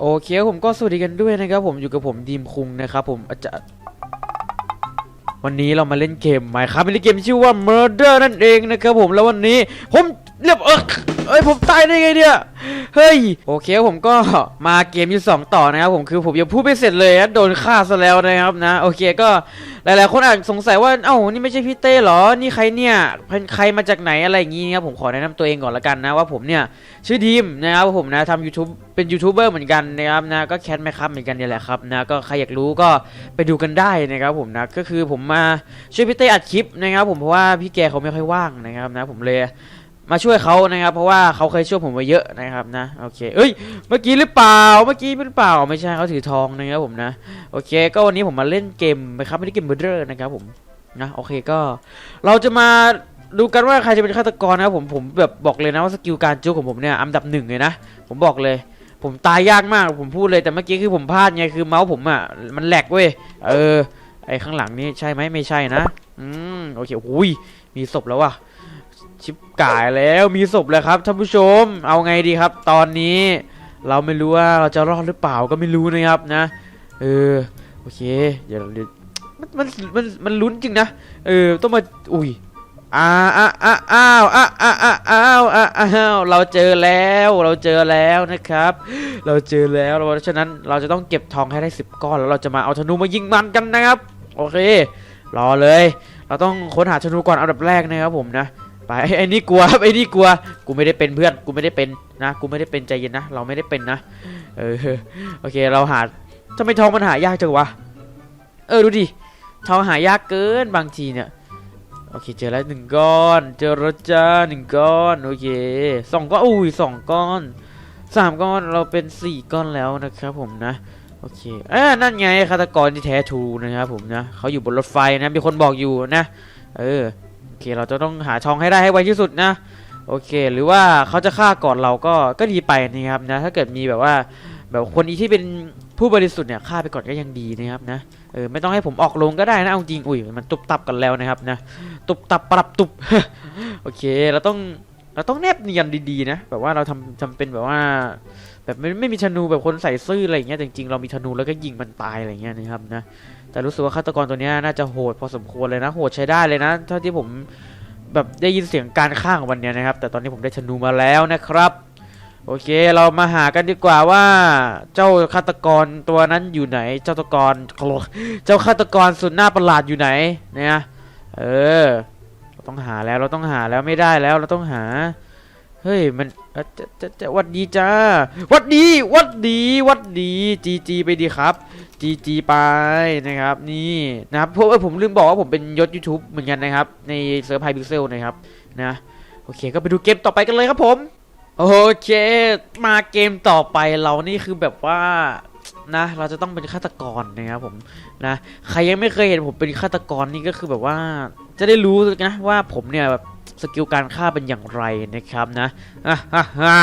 โอเคผมก็สวัสดีกันด้วยนะครับผมอยู่กับผมดีมคุงนะครับผมอาจารย์วันนี้เรามาเล่นเกมใหม่ครับเป็นเกมชื่อว่า Murder นั่นเองนะครับผมแล้ววันนี้ผม เรียบเออเอ้ยผมตายได้ไงเนี่ยเฮ้ยโอเคผมก็มาเกมที่สองต่อนะครับผมคือผมยังพูดไม่เสร็จเลยนะโดนฆ่าซะแล้วนะครับนะ โอเคก็หลายๆคนอาจสงสัยว่าเอ้านี่ไม่ใช่พี่เต้เหรอนี่ใครเนี่ยเป็นใครมาจากไหนอะไรอย่างงี้ครับผมขอแนะนำตัวเองก่อนละกันนะว่าผมเนี่ยชื่อดีมนะครับผมนะทำ YouTube เป็นยูทูบเบอร์เหมือนกันนะครับนะก็แคทไหมครับเหมือนกันนี่แหละครับนะก็ใครอยากรู้ก็ไปดูกันได้นะครับผมนะก็คือผมมาช่วยพี่เต้อัดคลิปนะครับผมเพราะว่าพี่แกเขาไม่ค่อยว่างนะครับนะผมเลย มาช่วยเขานะครับ เพราะว่าเขาเคยช่วยผมไว้เยอะนะครับนะโอเคเอ้ยเมื่อกี้หรือเปล่าเมื่อกี้หรือเปล่าไม่ใช่เขาถือทองนะครับผมนะโอเค ก็วันนี้ผมมาเล่นเกมนะครับไม่ได้เกมเบอร์เดอร์นะครับผมนะโอเคก็เราจะมาดูกันว่าใครจะเป็นฆาตกรนะครับผมผมแบบบอกเลยนะว่าสกิลการจุกของผมเนี่ยอันดับหนึ่งเลยนะผมบอกเลย ผมตายยากมากผมพูดเลยแต่เมื่อกี้คือผมพลาดไงคือเมาส์ผมอะมันแหลกเว้ยเออไอข้างหลังนี่ใช่ไหมไม่ใช่นะอืมโอเคหุยมีศพแล้วว่ะ ชิบกายแล้วมีศพแล้วครับท่านผู้ชม เอาไงดีครับ ตอนนี้ เราไม่รู้ว่าเราจะรอดหรือเปล่าก็ไม่รู้นะครับนะ เออโอเคเดี๋ยวเดี๋ยวมันมันมันมันลุ้นจริงนะเออต้องมาอุ้ยอ้าอ้าอ้าอ้าวอ้าอ้าอ้าอ้าวอ้าอ้าวเราเจอแล้วเราเจอแล้วนะครับ เราเจอแล้วเพราะฉะนั้นเราจะต้องเก็บทองให้ได้สิบก้อนแล้วเราจะมาเอาธนูมายิงมันกันนะครับ โอเค รอเลย เราต้องค้นหาธนูก่อนอันดับแรกนะครับผมนะ ไปไอ้นี่กลัวครับไอ้นี่กลัว กูไม่ได้เป็นเพื่อน กูไม่ได้เป็นนะ กูไม่ได้เป็นใจเย็นนะ เราไม่ได้เป็นนะ เออ โอเค เราหาทำไมทองมันหายากจังวะ เออ ดูดิ ทองหายากเกินบางทีเนี่ย โอเค เจอแล้วหนึ่งก้อน เจอแล้วจ้าหนึ่งก้อน โอเคสองก้อน อุ้ยสองก้อนสามก้อน เราเป็นสี่ก้อนแล้วนะครับผมนะ โอเคเอ่านั่นไงฆาตกรที่แท้ทรูนะครับผมนะ เขาอยู่บนรถไฟนะ มีคนบอกอยู่นะ เออ เคเราจะต้องหาทองให้ได้ให้ไวที่สุดนะ โอเค หรือว่าเขาจะฆ่าก่อนเราก็ก็ดีไปนะครับนะ ถ้าเกิดมีแบบว่าแบบคนที่เป็นผู้บริสุทธิ์เนี่ยฆ่าไปก่อนก็ยังดีนะครับนะเออไม่ต้องให้ผมออกลงก็ได้นะเอาจริงอุ้ยมันตุบตับกันแล้วนะครับนะตุบตับปรับตุบโอเคเราต้องเราต้องแนบเนียนดีๆนะแบบว่าเราทำทำเป็นแบบว่า แบบไม่ไม่มีธนูแบบคนใส่ซื่ออะไรอย่างเงี้ยจริงๆเรามีธนูแล้วก็ยิงมันตายอะไรเงี้ยนะครับนะ แต่รู้สึกว่าฆาตกรตัวนี้น่าจะโหดพอสมควรเลยนะ โหดใช้ได้เลยนะ เท่าที่ผมแบบได้ยินเสียงการฆ่างวันนี้นะครับ แต่ตอนนี้ผมได้ธนูมาแล้วนะครับ โอเค เรามาหากันดีกว่าว่า เจ้าฆาตกรตัวนั้นอยู่ไหน เจ้าฆาตกรเจ้าฆาตกรสุดหน้าประหลาดอยู่ไหนเนี่ย เออ เราต้องหาแล้ว เราต้องหาแล้วไม่ได้แล้ว เราต้องหา เฮ้ยมันเจะจะจะวัดดีจ้าวัดดีวัดดีวัดดีจีจีไปดีครับจีจีไปนะครับนี่นะครับเพราะว่าผมลืมบอกว่าผมเป็นยศ YouTube เหมือนกันนะครับ ในเซิร์ฟไฮพิกเซลนะครับนะโอเคก็ไปดูเกมต่อไปกันเลยครับผมโอเค มาเกมต่อไปเรานี่คือแบบว่านะเราจะต้องเป็นฆาตกรนะครับผมนะใครยังไม่เคยเห็นผมเป็นฆาตกรนี่ก็คือแบบว่า จะได้รู้นะว่าผมเนี่ยแบบ สกิลการฆ่าเป็นอย่างไรนะครับนะอะฮ่าฮ่า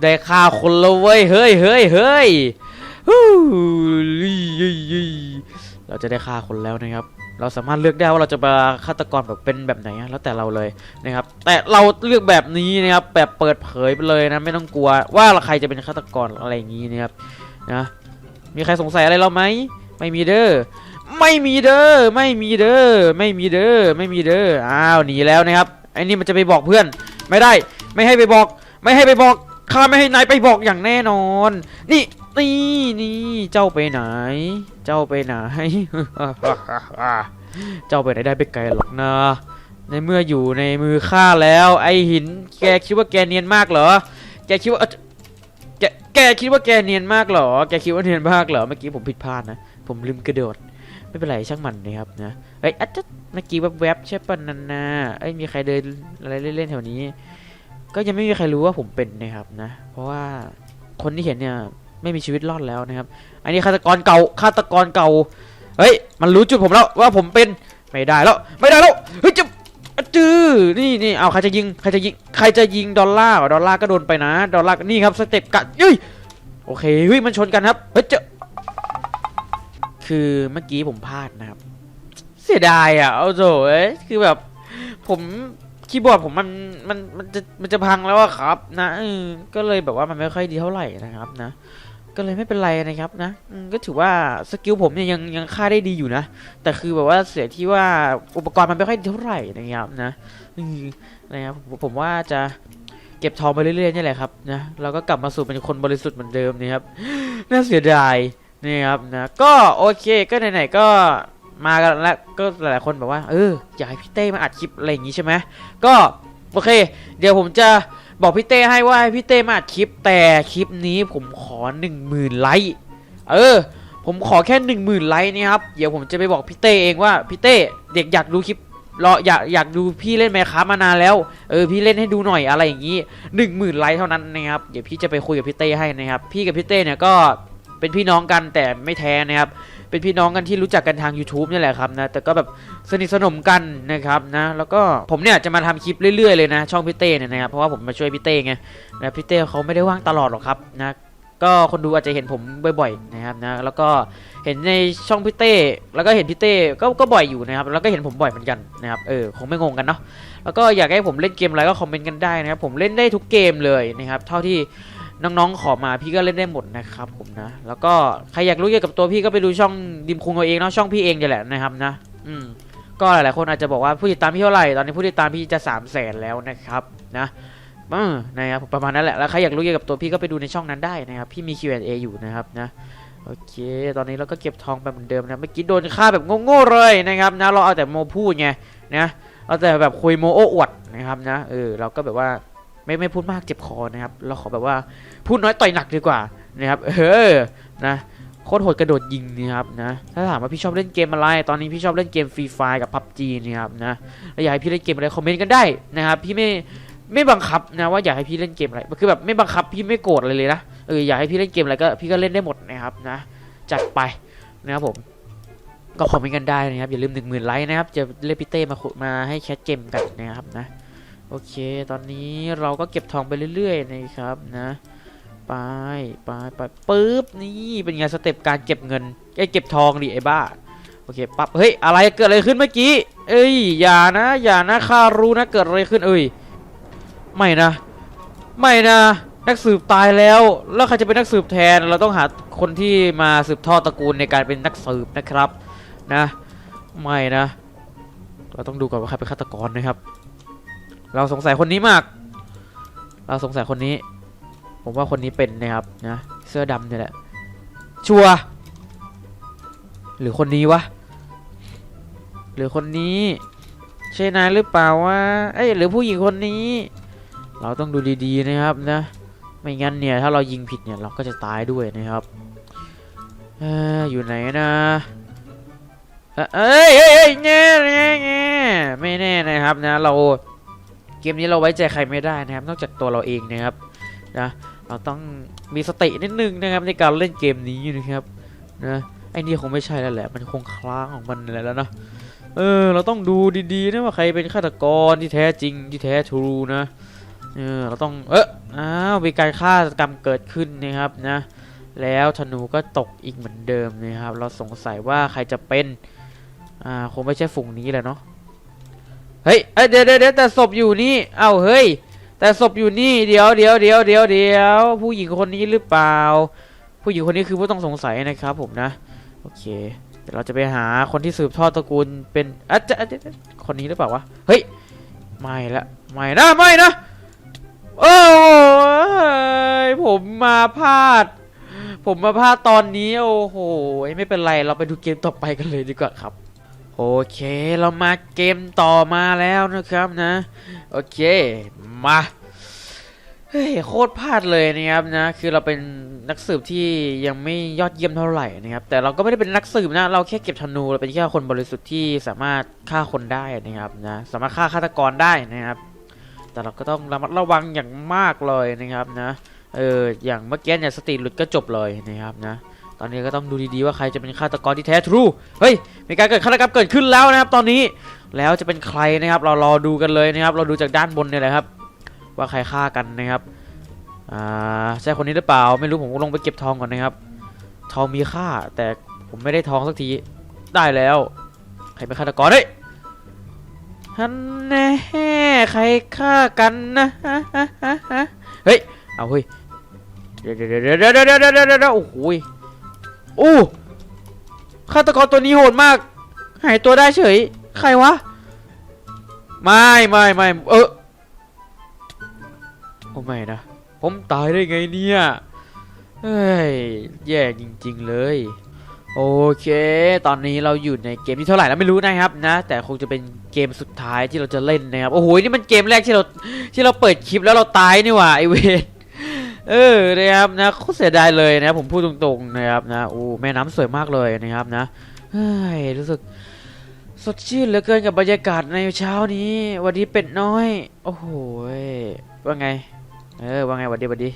ได้ฆ่าคนและเว้ยเฮ้ยเฮ้ยเฮ้ยฮู้ยี่เราจะได้ฆ่าคนแล้วนะครับ เราสามารถเลือกได้ว่าเราจะมาฆาตกรแบบเป็นแบบไหนแล้วแต่เราเลยนะครับ แต่เราเลือกแบบนี้นะครับ แบบเปิดเผยไปเลยนะ ไม่ต้องกลัวว่าใครจะเป็นฆาตกรอะไรอย่างนี้นะครับนะมีใครสงสัยอะไรเราไหมไม่มีเด้อ ไม่มีเด้อไม่มีเด้อไม่มีเด้อไม่มีเด้ออ้าวหนีแล้วนะครับไอ้นี่มันจะไปบอกเพื่อน ไม่ได้ ไม่ให้ไปบอก ไม่ให้ไปบอกข้าไม่ให้นายไปบอกอย่างแน่นอน นี่นี่นี่เจ้าไปไหน เจ้าไปไหน เจ้าไปไหนได้ไปไกลหรอกนะ ในเมื่ออยู่ในมือข้าแล้ว ไอหิน แกคิดว่าแกเนียนมากเหรอ แกคิดว่าแกแกคิดว่าแกเนียนมากเหรอ แกคิดว่าเนียนมากเหรอ เมื่อกี้ผมผิดพลาดนะ ผมลืมกระโดด ไม่เป็นไรช่างมันนะครับนะเอ้ยอัจจะเมื่อกี้แวบๆใช่ปะนันนาเอ้ยมีใครเดินอะไรเล่นๆแถวนี้ ก็ยังไม่มีใครรู้ว่าผมเป็นนะครับนะ เพราะว่าคนที่เห็นเนี่ยไม่มีชีวิตรอดแล้วนะครับ อันนี้ฆาตกรเก่าฆาตกรเก่า เฮ้ย มันรู้จุดผมแล้วว่าผมเป็นไม่ได้แล้ว ไม่ได้แล้วเฮ้ยจะอะจื้อนี่นี่เอาใครจะยิงใครจะยิงใครจะยิงดอลลาร์ดอลลาร์ก็โดนไปนะ ดอลลาร์นี่ครับสเต็ปกัดเฮ้ยโอเคเฮ้ยมันชนกันครับเฮ้ยเจะ คือเมื่อกี้ผมพลาดนะครับ เสียดายอะ เอาโถเอ้ยคือแบบ ผมคีย์บอร์ดผมมันมันมันจะมันจะพังแล้วอะครับ นะก็เลยแบบว่ามันไม่ค่อยดีเท่าไหร่นะครับนะ ก็เลยไม่เป็นไรนะครับนะก็ถือว่าสกิลผมเนี่ยยังยังฆ่าได้ดีอยู่นะ แต่คือแบบว่าเสียที่ว่าอุปกรณ์มันไม่ค่อยดีเท่าไหร่นะครับนะนะครับผมผมว่าจะเก็บทองไปเรื่อยๆนี่แหละครับนะเราก็กลับมาสู่เป็นคนบริสุทธิ์เหมือนเดิมนะครับน่าเสียดาย นี่ครับนะก็โอเคก็ไหนๆก็มากันแล้วก็หลายๆคนแบบว่าเอออยากให้พี่เต้มาอัดคลิปอะไรอย่างงี้ใช่ไหมก็โอเค เดี๋ยวผมจะบอกพี่เต้ให้ว่าให้พี่เต้มาอัดคลิปแต่คลิปนี้ผมขอหนึ่งหมื่นไลค์เออ ผมขอแค่หนึ่งหมื่นไลค์นี่ครับเดี๋ยวผมจะไปบอกพี่เต้เองว่าพี่เต้เด็กอยากดูคลิปรออยากอยากดูพี่เล่นแมคคามานานแล้วเออพี่เล่นให้ดูหน่อยอะไรอย่างงี้หนึ่งหมื่นไลค์เท่านั้นนะครับเดี๋ยวพี่จะไปคุยกับพี่เต้ให้นะครับพี่กับพี่เต้เนี่ยก็ เป็นพี่น้องกันแต่ไม่แท้นะครับ เป็นพี่น้องกันที่รู้จักกันทาง YouTube นี่แหละครับนะ แต่ก็แบบสนิทสนมกันนะครับนะ แล้วก็ผมเนี่ยจะมาทำคลิปเรื่อยๆเลยนะ ช่องพี่เต้เนี่ยนะครับ เพราะว่าผมมาช่วยพี่เต้ไงนะพี่เต้เขาไม่ได้ว่างตลอดหรอกครับนะ ก็คนดูอาจจะเห็นผมบ่อยๆนะครับนะ แล้วก็เห็นในช่องพี่เต้ แล้วก็เห็นพี่เต้ก็ก็บ่อยอยู่นะครับ แล้วก็เห็นผมบ่อยเหมือนกันนะครับ เออคงไม่งงกันเนาะ แล้วก็อยากให้ผมเล่นเกมอะไรก็คอมเมนต์กันได้นะครับ ผมเล่นได้ทุกเกมเลยนะครับ เท่าที่ น้องๆขอมาพี่ก็เล่นได้หมดนะครับผมนะ แล้วก็ใครอยากรู้เกี่ยวกับตัวพี่ก็ไปดูช่องดิมคุงเอาเองเนาะช่องพี่เองนี่แหละนะครับนะ อืมก็หลายๆคนอาจจะบอกว่าผู้ติดตามพี่เท่าไหร่ตอนนี้ผู้ติดตามพี่จะ3 0 0แสนแล้วนะครับนะเออนะครับประมาณนั้นแหละแล้วใครอยากรู้เกี่ยวกับตัวพี่ก็ไปดูในช่องนั้นได้นะครับพี่มี Q&A อยู่นะครับนะโอเค ตอนนี้เราก็เก็บทองไปเหมือนเดิมนะเมื่อกี้โดนฆ่าแบบโง่ๆเลยนะครับนะเราเอาแต่โมพูดไงนะเอาแต่แบบคุยโมโอ้อวดนะครับนะเออเราก็แบบว่า ไม่ไม่พูดมากเจ็บคอนะครับ เราขอแบบว่าพูดน้อยต่อยหนักดีกว่านะครับ เออ นะโคตรโหดกระโดดยิงนะครับนะ ถ้าถามว่าพี่ชอบเล่นเกมอะไร ตอนนี้พี่ชอบเล่นเกมฟรีไฟกับพับจีนะครับนะแล้วอยากให้พี่เล่นเกมอะไรคอมเมนต์กันได้นะครับ พี่ไม่ไม่บังคับนะว่าอยากให้พี่เล่นเกมอะไร คือแบบไม่บังคับพี่ไม่โกรธอะไรเลยนะ เอออยากให้พี่เล่นเกมอะไรก็พี่ก็เล่นได้หมดนะครับนะ จัดไปนะครับผม ก็คอมเมนต์กันได้นะครับอย่าลืมหนึ่งหมื่นไลค์นะครับจะเรียกพี่เต้มามาให้แคสเกมกันนะครับนะ โอเค ตอนนี้เราก็เก็บทองไปเรื่อยๆนะครับนะไปไปไปปึ๊บนี่เป็นไงสเต็ปการเก็บเงินไอ้เก็บทองดิไอ้บ้าโอเคปั๊บเฮ้ยอะไรเกิดอะไรขึ้นเมื่อกี้เอ้ยอย่านะอย่านะข้ารู้นะเกิดอะไรขึ้นเอ้ยไม่นะ ไม่นะ นักสืบตายแล้ว แล้วใครจะเป็นนักสืบแทนเราต้องหาคนที่มาสืบทอดตระกูลในการเป็นนักสืบนะครับนะ ไม่นะ เราต้องดูก่อนว่าใครเป็นฆาตกรนะครับ เราสงสัยคนนี้มาก เราสงสัยคนนี้ ผมว่าคนนี้เป็นนะครับนะเสื้อดำเนี่ยแหละ ชัวร์หรือคนนี้วะ หรือคนนี้ ใช่นายหรือเปล่าวะ เอ้ยหรือผู้หญิงคนนี้ เราต้องดูดีๆนะครับนะ ไม่งั้นเนี่ยถ้าเรายิงผิดเนี่ยเราก็จะตายด้วยนะครับเอ้ยอยู่ไหนนะเอ้ยเอ้ยเอ้ยเอ้ยแง่แง่แง่ไม่แน่นะครับนะเรา เกมนี้เราไว้ใจใครไม่ได้นะครับ นอกจากตัวเราเองนะครับนะเราต้องมีสตินิดนึงนะครับในการเล่นเกมนี้นะครับนะไอ้นี่คงไม่ใช่แล้วแหละ มันคงคล้างของมันแล้วนะเออ เราต้องดูดีๆนะว่าใครเป็นฆาตกรที่แท้จริงที่แท้ทรูนะเออเราต้องเอออ้าวมีการฆาตกรรมเกิดขึ้นนะครับนะแล้วธนูก็ตกอีกเหมือนเดิมนะครับ เราสงสัยว่าใครจะเป็นอ่าคงไม่ใช่ฝูงนี้แหละเนาะ เฮ้ยเอ้ยเดี๋ยวเดี๋ยวเดี๋ยวแต่ศพอยู่นี่ เอ้าเฮ้ย แต่ศพอยู่นี่เดี๋ยวเดี๋ยวเดี๋ยวเดี๋ยวเดี๋ยวผู้หญิงคนนี้หรือเปล่า ผู้หญิงคนนี้คือผู้ต้องสงสัยนะครับผมนะ โอเคเดี๋ยวเราจะไปหาคนที่สืบทอดตระกูลเป็นอาจจะอาจจะคนนี้หรือเปล่าวะ เฮ้ย ไม่ละไม่นะไม่นะ โอ้ยผมมาพลาด ผมมาพลาดตอนนี้โอ้โห ไม่เป็นไรเราไปดูเกมต่อไปกันเลยดีกว่าครับ โอเคเรามาเกมต่อมาแล้วนะครับนะ โอเคมาเฮ้ยโคตรพลาดเลยนะครับนะ คือเราเป็นนักสืบที่ยังไม่ยอดเยี่ยมเท่าไหร่นะครับ แต่เราก็ไม่ได้เป็นนักสืบนะ เราแค่เก็บธนูเราเป็นแค่คนบริสุทธิ์ที่สามารถฆ่าคนได้นะครับนะสามารถฆ่าฆาตกรได้นะครับ แต่เราก็ต้องระมัดระวังอย่างมากเลยนะครับนะเอออย่างเมื่อกี้เนี่ยสติหลุดก็จบเลยนะครับนะ อนนี้ก็ต้องดูดีๆว่าใครจะเป็นฆาตกรที่แท้ทรู เฮ้ย มีการเกิดฆาตกรรมเกิดขึ้นแล้วนะครับ ตอนนี้ แล้วจะเป็นใครนะครับ เรารอดูกันเลยนะครับ เราดูจากด้านบนนี่แหละครับ ว่าใครฆ่ากันนะครับ อ่า ใช่คนนี้หรือเปล่า ไม่รู้ผมลงไปเก็บทองก่อนนะครับ ทองมีค่า แต่ผมไม่ได้ทองสักที ได้แล้ว ใครเป็นฆาตกรเฮ้ยฮันแน่ใครฆ่ากันนะเฮ้ย เอาเฮ้ย เดี๋ยวเดี๋ยวเดี๋ยวเดี๋ยวเดี๋ยวเดี๋ยวโอ้โห อู้ฆาตกรตัวนี้โหดมาก หายตัวได้เฉย ใครวะ ไม่ไม่ไม่เออโอ้ไม่นะ ผมตายได้ไงเนี่ย เฮ้ย แย่จริง ๆ เลย โอเค ตอนนี้เราอยู่ในเกมที่เท่าไหร่แล้วไม่รู้นะครับนะ แต่คงจะเป็นเกมสุดท้ายที่เราจะเล่นนะครับ โอ้โห นี่มันเกมแรกที่เราที่เราเปิดคลิปแล้วเราตายนี่หว่าไอเวน เออนะครับนะโคตรเสียดายเลยนะผมพูดตรงๆนะครับนะโอ้แม่น้ำสวยมากเลยนะครับนะเฮ้ยรู้สึกสดชื่นเหลือเกินกับบรรยากาศในเช้านี้ วันดีเป็ดน้อย โอ้โหว่าไง เออว่าไงวันดีวันดี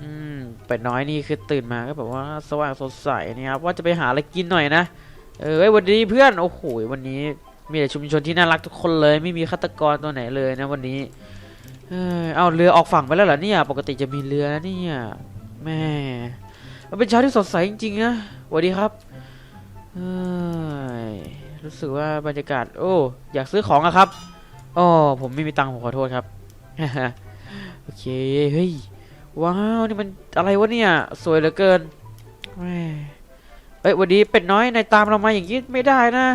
อืมเป็ดน้อยนี่คือตื่นมาก็แบบว่าสว่างสดใสนะครับว่าจะไปหาอะไรกินหน่อยนะเออวันนี้เพื่อนโอ้โหวันนี้มีแต่ชุมชนที่น่ารักทุกคนเลย ไม่มีฆาตกรตัวไหนเลยนะวันนี้ เออเอาเรือออกฝั่งไปแล้วเหรอเนี่ย ปกติจะมีเรือนะเนี่ยแม่มันเป็นเช้าที่สดใสจริงๆนะสวัสดีครับเอ้ยรู้สึกว่าบรรยากาศ โอ้ อยากซื้อของอะครับอ๋อผมไม่มีตังค์ผมขอโทษครับ โอเค เฮ้ย ว้าว นี่มันอะไรวะเนี่ย สวยเหลือเกินแม่เอ้ยหวันดีเป็ดน้อยนายตามเรามาอย่างนี้ไม่ได้นะ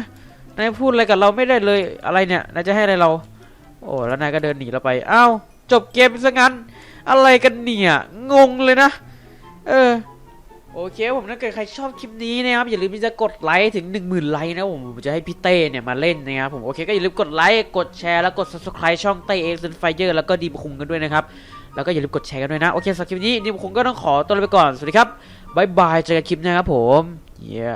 นายพูดอะไรกับเราไม่ได้เลยอะไรเนี่ยนายจะให้อะไรเรา โอ้แล้วนายก็เดินหนีเราไปอ้าวจบเกมซะงั้น อะไรกันเนี่ย งงเลยนะ เออ โอเคผมถ้าเกิดใครชอบคลิปนี้นะครับ อย่าลืมที่จะกดไลค์ถึง 1 0,000 ไลค์นะผมผมจะให้พี่เต้เนี่ยมาเล่นนะครับผมโอเคก็อย่าลืมกดไลค์กดแชร์แล้วกด subscribe ช่องเต้เอ็กซ์ไฟเยอร์แล้วก็ดีมคุงกันด้วยนะครับ แล้วก็อย่าลืมกดแชร์กันด้วยนะ โอเคสำหรับคลิปนี้ดีมคุงก็ต้องขอตัวลาไปก่อนสวัสดีครับบายบายเจอกันคลิปหน้าครับผมเย้